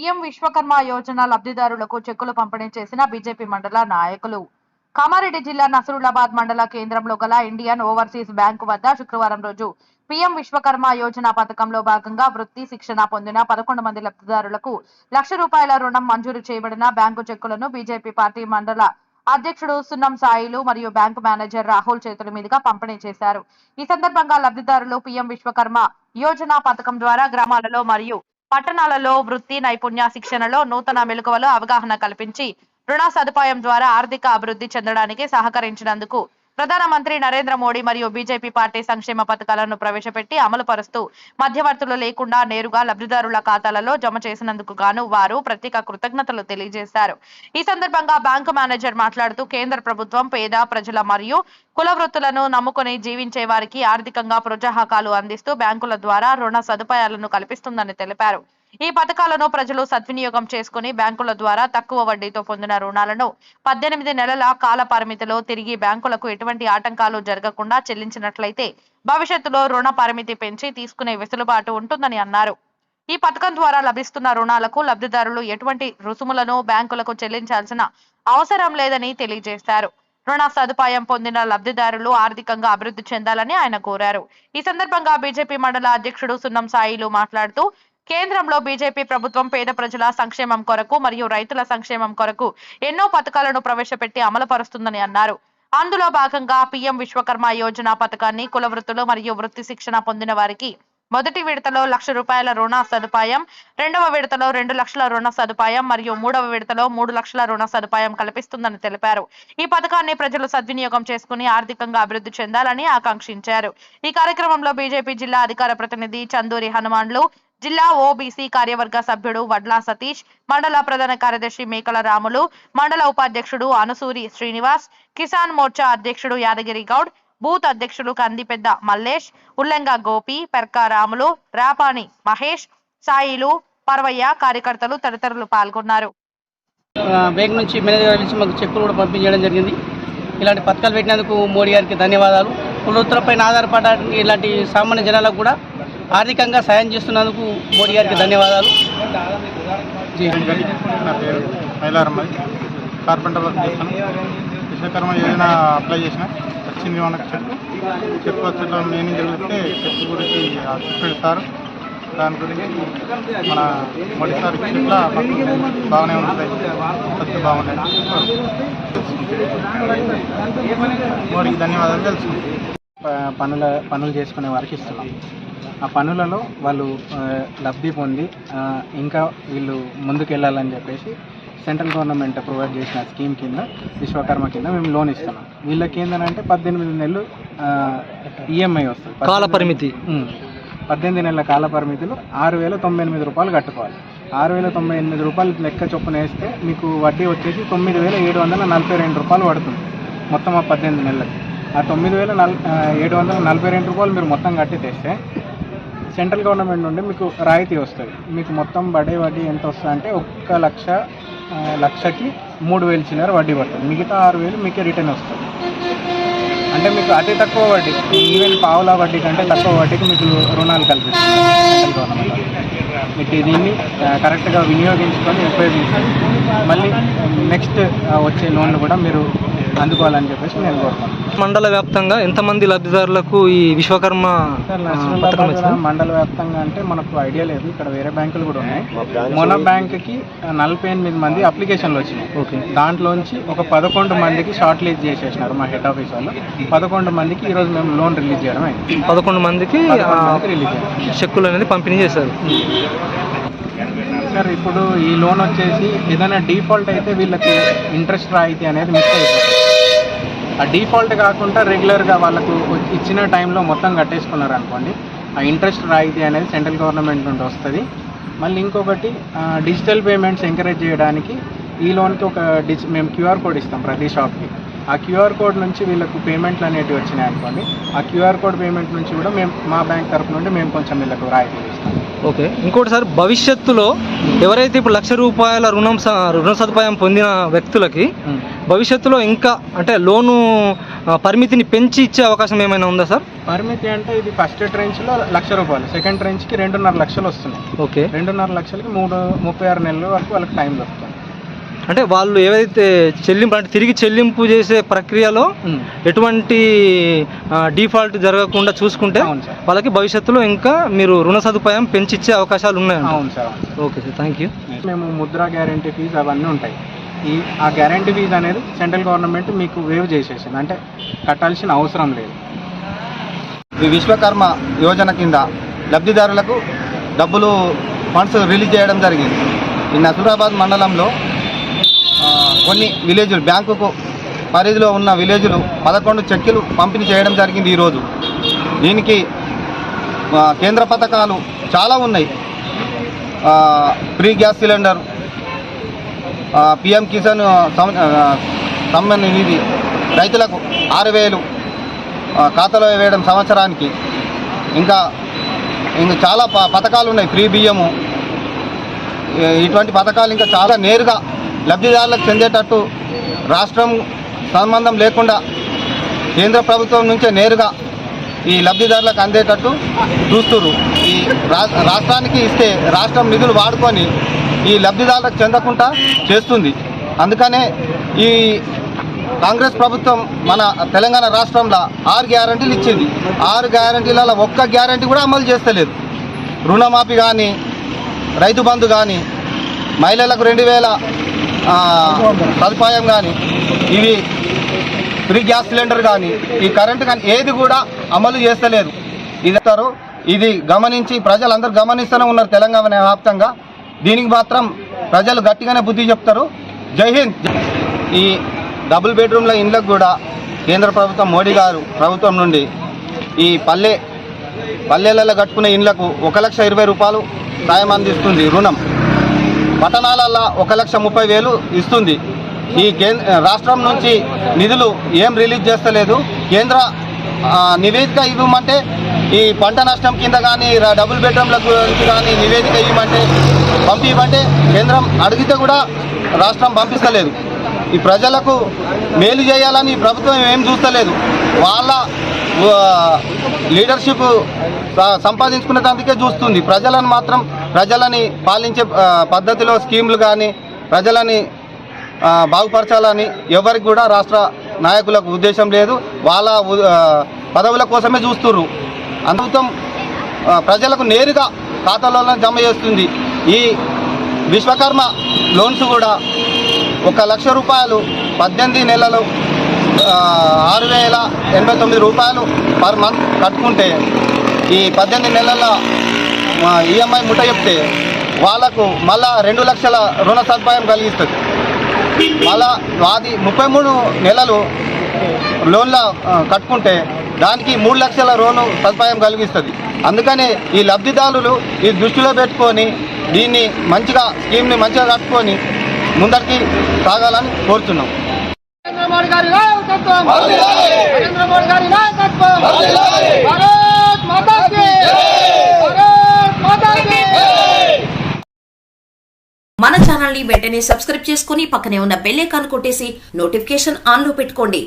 PM Vishwakarma Yojana లబ్ధిదారులకు చెక్కులు పంపిణీ చేసిన బీజేపీ మండల నాయకులు. కామారెడ్డి జిల్లా నసరులాబాద్ మండల కేంద్రంలో గల ఇండియన్ ఓవర్సీస్ బ్యాంకు వద్ద శుక్రవారం రోజు పీఎం విశ్వకర్మ యోజన పథకంలో భాగంగా వృత్తి శిక్షణ పొందిన పదకొండు మంది లబ్ధిదారులకు లక్ష రూపాయల రుణం మంజూరు చేయబడిన బ్యాంకు చెక్కులను బీజేపీ పార్టీ మండల అధ్యక్షుడు సున్నం సాయిలు మరియు బ్యాంకు మేనేజర్ రాహుల్ చేతుల మీదుగా పంపిణీ చేశారు. ఈ సందర్భంగా లబ్ధిదారులు పీఎం విశ్వకర్మ యోజన పథకం ద్వారా గ్రామాలలో మరియు పట్టణాలలో వృత్తి నైపుణ్య శిక్షణలో నూతన మెలకువలు అవగాహన కల్పించి రుణ సదుపాయం ద్వారా ఆర్థిక అభివృద్ధి చెందడానికి సహకరించినందుకు ప్రధానమంత్రి నరేంద్ర మోడీ మరియు బీజేపీ పార్టీ సంక్షేమ పథకాలను ప్రవేశపెట్టి అమలు పరుస్తూ మధ్యవర్తులు లేకుండా నేరుగా లబ్ధిదారుల ఖాతాలలో జమ చేసినందుకు గాను వారు ప్రత్యేక కృతజ్ఞతలు తెలియజేశారు. ఈ సందర్భంగా బ్యాంకు మేనేజర్ మాట్లాడుతూ కేంద్ర ప్రభుత్వం పేద ప్రజల మరియు కుల వృత్తులను నమ్ముకుని జీవించే వారికి ఆర్థికంగా ప్రోత్సాహకాలు అందిస్తూ బ్యాంకుల ద్వారా రుణ సదుపాయాలను కల్పిస్తుందని తెలిపారు. ఈ పథకాలను ప్రజలు సద్వినియోగం చేసుకుని బ్యాంకుల ద్వారా తక్కువ వడ్డీతో పొందిన రుణాలను పద్దెనిమిది నెలల కాల పరిమితిలో తిరిగి బ్యాంకులకు ఎటువంటి ఆటంకాలు జరగకుండా చెల్లించినట్లయితే భవిష్యత్తులో రుణ పరిమితి పెంచి తీసుకునే వెసులుబాటు ఉంటుందని అన్నారు. ఈ పథకం ద్వారా లభిస్తున్న రుణాలకు లబ్ధిదారులు ఎటువంటి రుసుములను బ్యాంకులకు చెల్లించాల్సిన అవసరం లేదని తెలియజేశారు. రుణ సదుపాయం పొందిన లబ్ధిదారులు ఆర్థికంగా అభివృద్ధి చెందాలని ఆయన కోరారు. ఈ సందర్భంగా బీజేపీ మండల అధ్యక్షుడు సున్నం సాయిలు మాట్లాడుతూ కేంద్రంలో బీజేపీ ప్రభుత్వం పేద ప్రజల సంక్షేమం కొరకు మరియు రైతుల సంక్షేమం కొరకు ఎన్నో పథకాలను ప్రవేశపెట్టి అమలుపరుస్తుందని అన్నారు. అందులో భాగంగా పీఎం విశ్వకర్మ యోజన పథకాన్ని కుల వృత్తులు మరియు వృత్తి శిక్షణ పొందిన వారికి మొదటి విడతలో లక్ష రూపాయల రుణ సదుపాయం రెండవ విడతలో రెండు లక్షల రుణ సదుపాయం మరియు మూడవ విడతలో మూడు లక్షల రుణ సదుపాయం కల్పిస్తుందని తెలిపారు. ఈ పథకాన్ని ప్రజలు సద్వినియోగం చేసుకుని ఆర్థికంగా అభివృద్ధి చెందాలని ఆకాంక్షించారు. ఈ కార్యక్రమంలో బీజేపీ జిల్లా అధికార ప్రతినిధి చందూరి హనుమాన్లు జిల్లా ఓబీసీ కార్యవర్గ సభ్యుడు వడ్లా సతీష్ మండల ప్రధాన కార్యదర్శి మేకల రాములు మండల ఉపాధ్యక్షుడు అనుసూరి శ్రీనివాస్ కిసాన్ మోర్చా అధ్యక్షుడు యాదగిరి గౌడ్ బూత్ అధ్యక్షులు కందిపెద్ద మల్లేష్ ఉల్లెంగ గోపి పెర్కా రాములు రాపాని మహేష్ సాయిలు పర్వయ్య కార్యకర్తలు తదితరులు పాల్గొన్నారు. బ్యాంక్ నుంచి మేనేజర్ గారి మాకు చెక్కులు కూడా పంపించడం జరిగింది. ఇలాంటి పథకాలు పెట్టినందుకు మోడీ గారికి ధన్యవాదాలు. కులవృత్తులపైన ఆధారపడడానికి ఇలాంటి సామాన్య జనాలకు కూడా ఆర్థికంగా సాయం చేస్తున్నందుకు మోడీ గారికి ధన్యవాదాలు. జీ. నా పేరు మైలారమ్మది కార్పెంటర్ వర్క్ చేస్తాను. విశ్వకర్మ యోజన అప్లై చేసిన వచ్చింది మనకు చెట్టు చెట్టు వచ్చిన నేను తెలిస్తే చెట్టు గురించి ఆ దాని గురించి మన మోడీ సార్ బాగానే ఉంటుంది పద్ధతి బాగుంటాయి మోడీకి ధన్యవాదాలు తెలుసు ప- పనుల పనులు చేసుకునే వారికి ఇస్తున్నాం. ఆ పనులలో వాళ్ళు లబ్ధి పొంది ఇంకా వీళ్ళు ముందుకు వెళ్ళాలని చెప్పేసి సెంట్రల్ గవర్నమెంట్ ప్రొవైడ్ చేసిన స్కీమ్ కింద విశ్వకర్మ కింద మేము లోన్ ఇస్తున్నాం. వీళ్ళకి ఏంటంటే పద్దెనిమిది నెలలు ఈఎంఐ వస్తుంది. కాల పరిమితి. పద్దెనిమిది నెలల కాల పరిమితులు ఆరు వేల తొంభై ఎనిమిది రూపాయలు కట్టుకోవాలి. ఆరు వేల తొంభై ఎనిమిది రూపాయలు లెక్క చొప్పున వేస్తే మీకు వడ్డీ వచ్చేసి తొమ్మిది వేల ఏడు వందల నలభై రెండు రూపాయలు పడుతుంది. మొత్తం ఆ పద్దెనిమిది నెలలకి. ఆ తొమ్మిది వేల నల్ ఏడు వందల నలభై రెండు రూపాయలు మీరు మొత్తం కట్టి తెస్తే సెంట్రల్ గవర్నమెంట్ నుండి మీకు రాయితీ వస్తుంది. మీకు మొత్తం పడే వడ్డీ ఎంత వస్తుంది అంటే ఒక్క లక్ష లక్షకి మూడు వేలు చిల్లర వడ్డీ పడుతుంది. మిగతా ఆరు వేలు మీకే రిటర్న్ వస్తుంది. అంటే మీకు అతి తక్కువ వడ్డీ ఈవెన్ పావుల వడ్డీ కంటే తక్కువ వడ్డీకి మీకు రుణాలు కల్పిస్తుంది సెంట్రల్ గవర్నమెంట్. మీకు దీన్ని కరెక్ట్గా వినియోగించుకొని ఉపయోగించుకొని మళ్ళీ నెక్స్ట్ వచ్చే లోన్లు కూడా మీరు అందుకోవాలని చెప్పేసి నేను కోరుతాను మండల వ్యాప్తంగా ఎంతమంది లబ్ధిదారులకు ఈ విశ్వకర్మ మండల వ్యాప్తంగా అంటే మనకు ఐడియా లేదు. ఇక్కడ వేరే బ్యాంకులు కూడా ఉన్నాయి. మొన బ్యాంక్కి నలభై ఎనిమిది మంది అప్లికేషన్లు వచ్చినాయి. ఓకే. దాంట్లోంచి ఒక పదకొండు మందికి షార్ట్ లిస్ట్ చేసేసినారు మా హెడ్ ఆఫీస్ వాళ్ళు. పదకొండు మందికి ఈరోజు మేము లోన్ రిలీజ్ చేయడం అయింది. పదకొండు మందికి రిలీజ్ చెక్కులు అనేది పంపిణీ చేశారు. సార్ ఇప్పుడు ఈ లోన్ వచ్చేసి ఏదైనా డిఫాల్ట్ అయితే వీళ్ళకి ఇంట్రెస్ట్ రాయితీ అనేది మిస్ అయిపోతుంది. ఆ డిఫాల్ట్ కాకుండా రెగ్యులర్గా వాళ్ళకు ఇచ్చిన టైంలో మొత్తం కట్టేసుకున్నారు అనుకోండి. ఆ ఇంట్రెస్ట్ రాయితీ అనేది సెంట్రల్ గవర్నమెంట్ నుండి వస్తుంది. మళ్ళీ ఇంకొకటి డిజిటల్ పేమెంట్స్ ఎంకరేజ్ చేయడానికి ఈ లోన్కి ఒక డిజి మేము క్యూఆర్ కోడ్ ఇస్తాం ప్రతి షాప్కి. ఆ క్యూఆర్ కోడ్ నుంచి వీళ్ళకు పేమెంట్లు అనేటివి వచ్చినాయి అనుకోండి. ఆ క్యూఆర్ కోడ్ పేమెంట్ నుంచి కూడా మేము మా బ్యాంక్ తరపు నుండి మేము కొంచెం వీళ్ళకు రాయితీ ఇస్తాం. ఓకే. ఇంకోటి సార్ భవిష్యత్తులో ఎవరైతే ఇప్పుడు లక్ష రూపాయల రుణం రుణ సదుపాయం పొందిన వ్యక్తులకి. భవిష్యత్తులో ఇంకా అంటే లోను పరిమితిని పెంచి ఇచ్చే అవకాశం ఏమైనా ఉందా సార్? పరిమితి అంటే ఇది ఫస్ట్ ట్రెంచ్లో లక్ష రూపాయలు సెకండ్ ట్రెంచ్కి రెండున్నర లక్షలు వస్తున్నాయి. ఓకే. రెండున్నర లక్షలకి మూడు ముప్పై ఆరు నెలల వరకు వాళ్ళకి టైం దొరుకుతుంది. అంటే వాళ్ళు ఏవైతే చెల్లింపు అంటే తిరిగి చెల్లింపు చేసే ప్రక్రియలో ఎటువంటి డిఫాల్ట్ జరగకుండా చూసుకుంటే. వాళ్ళకి భవిష్యత్తులో ఇంకా మీరు రుణ సదుపాయం పెంచిచ్చే అవకాశాలు సార్ అవును sir. Okay sir thank you మేము ముద్రా గ్యారంటీ ఫీజు అవన్నీ ఉంటాయి. ఈ ఆ గ్యారంటీ ఫీజు అనేది సెంట్రల్ గవర్నమెంట్ మీకు వేవ్ చేసేసింది. అంటే కట్టాల్సిన అవసరం లేదు. ఈ విశ్వకర్మ యోజన కింద లబ్ధిదారులకు డబ్బులు ఫండ్స్ రిలీజ్ చేయడం జరిగింది. ఈ నసూరాబాద్ మండలంలో కొన్ని విలేజులు బ్యాంకుకు పరిధిలో ఉన్న విలేజులు పదకొండు చెక్కులు పంపిణీ చేయడం జరిగింది ఈరోజు. దీనికి కేంద్ర పథకాలు చాలా ఉన్నాయి. Free gas cylinder PM Kisan సం- నిధి రైతులకు ఆరు వేలు ఖాతాలో వేయడం సంవత్సరానికి. ఇంకా ఇంకా చాలా ప పథకాలు ఉన్నాయి ఫ్రీ బియ్యము. ఇటువంటి పథకాలు ఇంకా చాలా నేరుగా లబ్ధిదారులకు చెందేటట్టు రాష్ట్రం సంబంధం లేకుండా కేంద్ర ప్రభుత్వం నుంచే నేరుగా ఈ లబ్ధిదారులకు అందేటట్టు చూస్తున్నారు ఈ రా- రాష్ట్రానికి ఇస్తే రాష్ట్రం నిధులు వాడుకొని ఈ లబ్ధిదారులకు చెందకుండా చేస్తుంది. అందుకనే ఈ కాంగ్రెస్ ప్రభుత్వం మన తెలంగాణ రాష్ట్రంలో ఆరు గ్యారంటీలు ఇచ్చింది. ఆరు గ్యారంటీలలో ఒక్క గ్యారంటీ కూడా అమలు చేస్తలేదు. రుణమాఫీ కానీ రైతు బంధు కానీ మహిళలకు రెండు వేల సదుపాయం కానీ ఇవి ఫ్రీ గ్యాస్ సిలిండర్ కానీ ఈ కరెంటు కానీ ఏది కూడా అమలు చేస్తలేదు. ఇది ఇది గమనించి ప్రజలందరూ గమనిస్తూనే ఉన్నారు తెలంగాణ వ్యాప్తంగా. దీనికి మాత్రం ప్రజలు గట్టిగానే బుద్ధి చెప్తారు. జై హింద్. ఈ డబుల్ బెడ్రూమ్ల ఇండ్లకు కూడా కేంద్ర ప్రభుత్వం మోడీ గారు ప్రభుత్వం నుండి ఈ పల్లె పల్లెలలో కట్టుకునే ఇండ్లకు ఒక లక్ష ఇరవై రూపాయలు సాయం అందిస్తుంది రుణం. పట్టణాలలో ఒక లక్ష ముప్పై వేలు ఇస్తుంది. ఈ కేంద్ర రాష్ట్రం నుంచి నిధులు ఏం రిలీజ్ చేస్తలేదు. కేంద్ర నివేదిక ఇవ్వమంటే ఈ పంట నష్టం కింద కానీ డబుల్ బెడ్రూమ్ల గురించి కానీ నివేదిక ఇవ్వమంటే పంపివ్వంటే కేంద్రం అడిగితే కూడా రాష్ట్రం పంపిస్తలేదు. ఈ ప్రజలకు మేలు చేయాలని ప్రభుత్వం ఏం చూస్తలేదు. వాళ్ళ లీడర్షిప్ స- సంపాదించుకునే దానికే చూస్తుంది. ప్రజలను మాత్రం ప్రజలని పాలించే పద్ధతిలో స్కీములు కానీ ప్రజలని బాగుపరచాలని ఎవరికి కూడా రాష్ట్ర నాయకులకు ఉద్దేశం లేదు. వాళ్ళ పదవుల కోసమే చూస్తుర్రు. అందుతం ప్రజలకు నేరుగా ఖాతాలో జమ చేస్తుంది. ఈ విశ్వకర్మ లోన్స్ కూడా ఒక లక్ష రూపాయలు పద్దెనిమిది నెలలు ఆరు వేల ఎనభై తొమ్మిది రూపాయలు పర్ మంత్ కట్టుకుంటే ఈ పద్దెనిమిది నెలల ఈఎంఐ ముట్ట చెప్తే వాళ్ళకు మళ్ళా రెండు లక్షల రుణ సదుపాయం కలిగిస్తుంది. మళ్ళా వాది ముప్పై మూడు నెలలు లోన్ల కట్టుకుంటే దానికి మూడు లక్షల లోను సదుపాయం కలిగిస్తుంది. అందుకనే ఈ లబ్ధిదారులు ఈ దృష్టిలో పెట్టుకొని దీన్ని మంచిగా స్కీమ్ని మంచిగా కట్టుకొని ముందరికి సాగాలని కోరుతున్నాం. మన ఛానల్ని వెంటనే సబ్స్క్రైబ్ చేసుకుని పక్కనే ఉన్న బెల్ ఐకాన్ కొట్టేసి నోటిఫికేషన్ ఆన్లో పెట్టుకోండి.